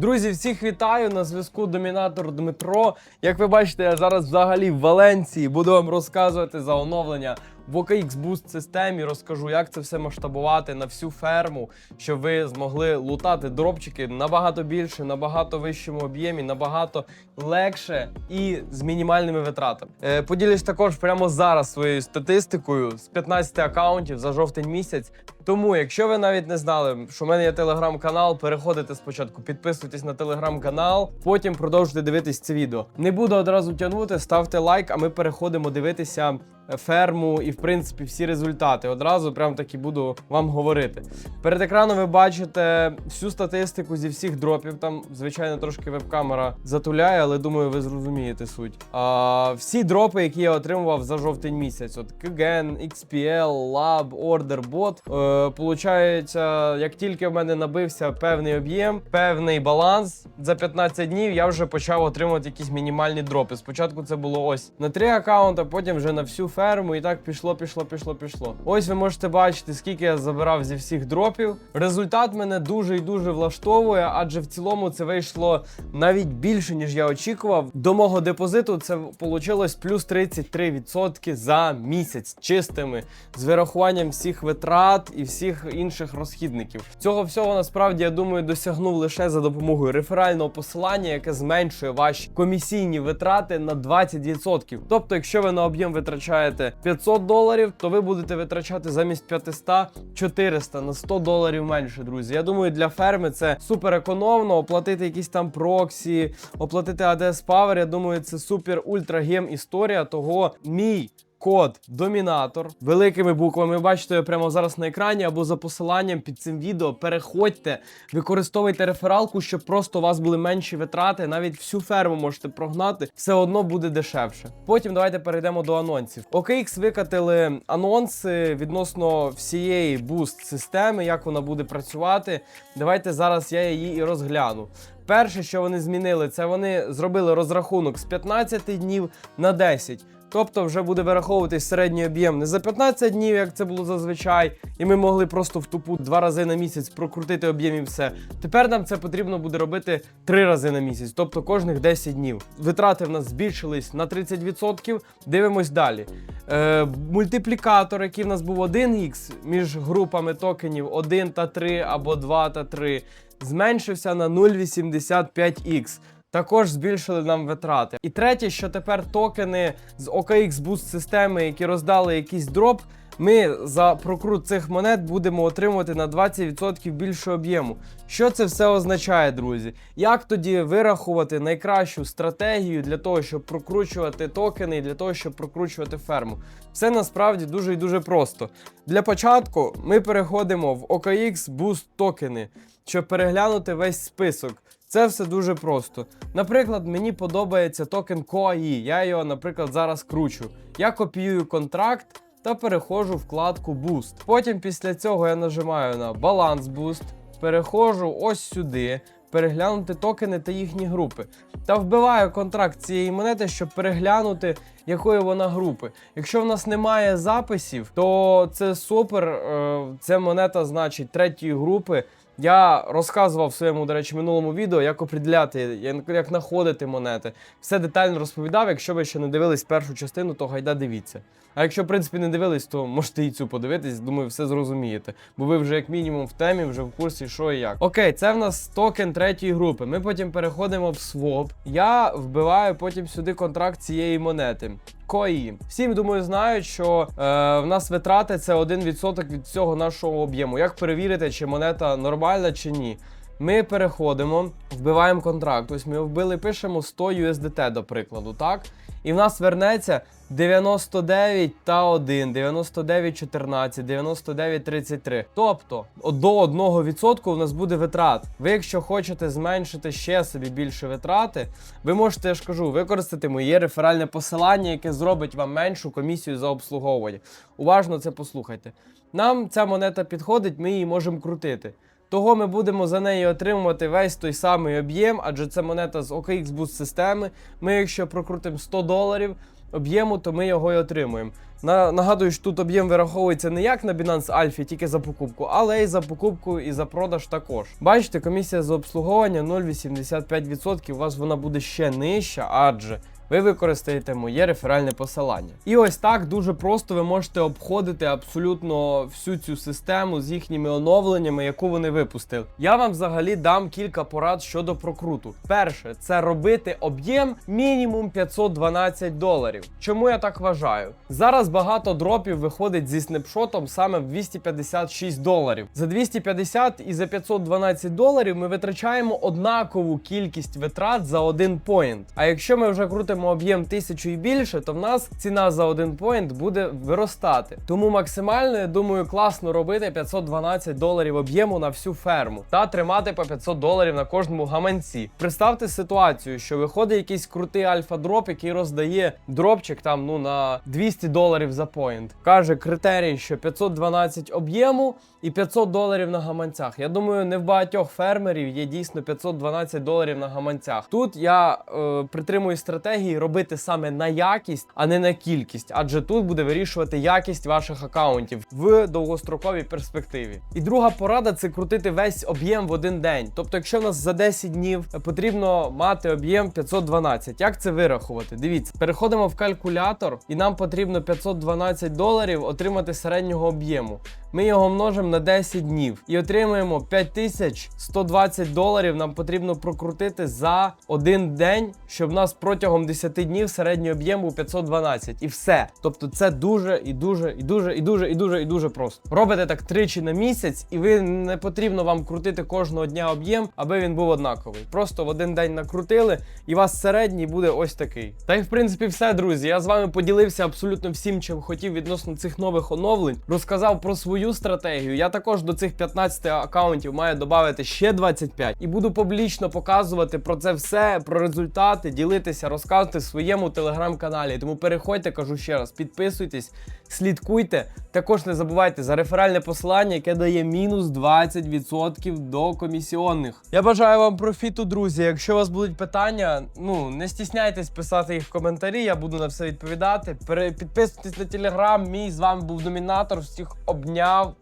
Друзі, всіх вітаю на зв'язку Домінатор Дмитро. Як ви бачите, я зараз взагалі в Валенції буду вам розказувати за оновлення в OKX Boost системі. Розкажу, як це все масштабувати на всю ферму, щоб ви змогли лутати дропчики набагато більше, набагато вищому об'ємі, набагато легше і з мінімальними витратами. Е, поділюсь також прямо зараз своєю статистикою з 15 акаунтів за жовтень місяць. Тому, якщо ви навіть не знали, що в мене є телеграм-канал, переходите спочатку, підписуйтесь на телеграм-канал, потім продовжуйте дивитись це відео. Не буду одразу тягнути, ставте лайк, а ми переходимо дивитися ферму і, в принципі, всі результати. Одразу прям таки буду вам говорити. Перед екраном ви бачите всю статистику зі всіх дропів. Там, звичайно, трошки веб-камера затуляє, але думаю, ви зрозумієте суть. А, всі дропи, які я отримував за жовтень місяць, от KGN, XPL, Lab, Order, Bot. Е, получається, як тільки в мене набився певний об'єм, певний баланс, за 15 днів я вже почав отримувати якісь мінімальні дропи. Спочатку це було ось на три аккаунта, потім вже на всю ферму, і так пішло, пішло, пішло, пішло. Ось ви можете бачити, скільки я забирав зі всіх дропів. Результат мене дуже і дуже влаштовує, адже в цілому це вийшло навіть більше, ніж я очікував. До мого депозиту це вийшло плюс 33% за місяць чистими з вирахуванням всіх витрат і всіх інших розхідників. Цього всього насправді я думаю досягнув лише за допомогою реферального посилання, яке зменшує ваші комісійні витрати на 20%. Тобто, якщо ви на об'єм витрачаєте 500 доларів, то ви будете витрачати замість 500 400 на 100 доларів менше, друзі. Я думаю, для ферми це супер економно. Оплатити якісь там проксі, оплатити ADS Power, Я думаю, це супер ультра гем історія. Того мій. Код домінатор великими буквами. Ви бачите його прямо зараз на екрані або за посиланням під цим відео. Переходьте, використовуйте рефералку, щоб просто у вас були менші витрати. Навіть всю ферму можете прогнати, все одно буде дешевше. Потім давайте перейдемо до анонсів. OKX викатили анонси відносно всієї буст системи, як вона буде працювати. Давайте зараз я її і розгляну. Перше, що вони змінили, це вони зробили розрахунок з 15 днів на 10. Тобто вже буде вираховуватись середній об'єм не за 15 днів, як це було зазвичай, і ми могли просто в тупу два рази на місяць прокрутити об'єм і все. Тепер нам це потрібно буде робити три рази на місяць, тобто кожних 10 днів. Витрати в нас збільшились на 30%. Дивимось далі. Е, мультиплікатор, який в нас був 1х між групами токенів 1 та 3 або 2 та 3, зменшився на 0,85х. Також збільшили нам витрати. І третє, що тепер токени з OKX Boost системи, які роздали якийсь дроп, ми за прокрут цих монет будемо отримувати на 20% більше об'єму. Що це все означає, друзі? Як тоді вирахувати найкращу стратегію для того, щоб прокручувати токени і для того, щоб прокручувати ферму? Все насправді дуже і дуже просто. Для початку ми переходимо в OKX Boost токени, щоб переглянути весь список. Це все дуже просто. Наприклад, мені подобається токен COAI. Я його, наприклад, зараз кручу. Я копіюю контракт та переходжу в вкладку Boost. Потім після цього я нажимаю на баланс Boost, переходжу ось сюди, переглянути токени та їхні групи. Та вбиваю контракт цієї монети, щоб переглянути, якої вона групи. Якщо в нас немає записів, то це супер. е, Це монета, значить, третьої групи. Я розказував в своєму, до речі, минулому відео, як определяти, як, як знаходити монети. Все детально розповідав. Якщо ви ще не дивились першу частину, то гайда дивіться. А якщо, в принципі, не дивились, то можете і цю подивитись, думаю, все зрозумієте. Бо ви вже як мінімум в темі, вже в курсі, що і як. Окей, це в нас токен третьої групи. Ми потім переходимо в своп. Я вбиваю потім сюди контракт цієї монети. Кої. Всім думаю, знають, що е, в нас витрати це 1% від всього нашого об'єму. Як перевірити, чи монета нормальна чи ні? Ми переходимо, вбиваємо контракт. Ось ми вбили, пишемо 100 USDT, до прикладу, так? І в нас вернеться 99 та 1, 99 14, 99 33. Тобто до 1% у нас буде витрат. Ви, якщо хочете зменшити ще собі більше витрати, ви можете, я ж кажу, використати моє реферальне посилання, яке зробить вам меншу комісію за обслуговування. Уважно це послухайте. Нам ця монета підходить, ми її можемо крутити. Того ми будемо за неї отримувати весь той самий об'єм, адже це монета з OKX Boost системи. Ми, якщо прокрутимо 100 доларів, об'єму, то ми його і отримуємо. На, нагадую, що тут об'єм вираховується не як на Binance Alpha, тільки за покупку, але й за покупку і за продаж також. Бачите, комісія за обслуговування 0,85%. У вас вона буде ще нижча, адже ви використаєте моє реферальне посилання. І ось так дуже просто ви можете обходити абсолютно всю цю систему з їхніми оновленнями, яку вони випустили. Я вам взагалі дам кілька порад щодо прокруту. Перше, це робити об'єм мінімум 512 доларів. Чому я так вважаю? Зараз багато дропів виходить зі снапшотом саме в 256 доларів. За 250 і за 512 доларів ми витрачаємо однакову кількість витрат за один поінт. А якщо ми вже крутимо об'єм 1000 і більше, то в нас ціна за один поінт буде виростати. Тому максимально, я думаю, класно робити 512 доларів об'єму на всю ферму та тримати по 500 доларів на кожному гаманці. Представте ситуацію, що виходить якийсь крутий альфа-дроп, який роздає дропчик там ну на 200 доларів за поінт. Каже критерій, що 512 об'єму і 500 доларів на гаманцях. Я думаю, не в багатьох фермерів є дійсно 512 доларів на гаманцях. Тут я е, притримую стратегії робити саме на якість, а не на кількість, адже тут буде вирішувати якість ваших акаунтів в довгостроковій перспективі. І друга порада це крутити весь об'єм в один день. Тобто, якщо в нас за 10 днів потрібно мати об'єм 512, як це вирахувати? Дивіться, переходимо в калькулятор, і нам потрібно 512 доларів отримати середнього об'єму. Ми його множимо на 10 днів і отримуємо 5120 доларів. Нам потрібно прокрутити за один день, щоб в нас протягом 10 днів середній об'єм був 512. І все. Тобто це дуже і дуже, і дуже, і дуже, і дуже, і дуже просто. Робите так тричі на місяць, і ви не потрібно вам крутити кожного дня об'єм, аби він був однаковий. Просто в один день накрутили, і у вас середній буде ось такий. Та й в принципі все, друзі. Я з вами поділився абсолютно всім, чим хотів відносно цих нових оновлень. Розказав про свою стратегію. Я також до цих 15 акаунтів маю додати ще 25 і буду публічно показувати про це все, про результати, ділитися, розказувати в своєму телеграм-каналі. Тому переходьте, кажу ще раз, підписуйтесь, слідкуйте. Також не забувайте за реферальне посилання, яке дає мінус 20% до комісіонних. Я бажаю вам профіту, друзі. Якщо у вас будуть питання, ну не стісняйтесь писати їх в коментарі, я буду на все відповідати. Підписуйтесь на телеграм. Мій з вами був домінатор. Всіх обняв.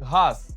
Газ.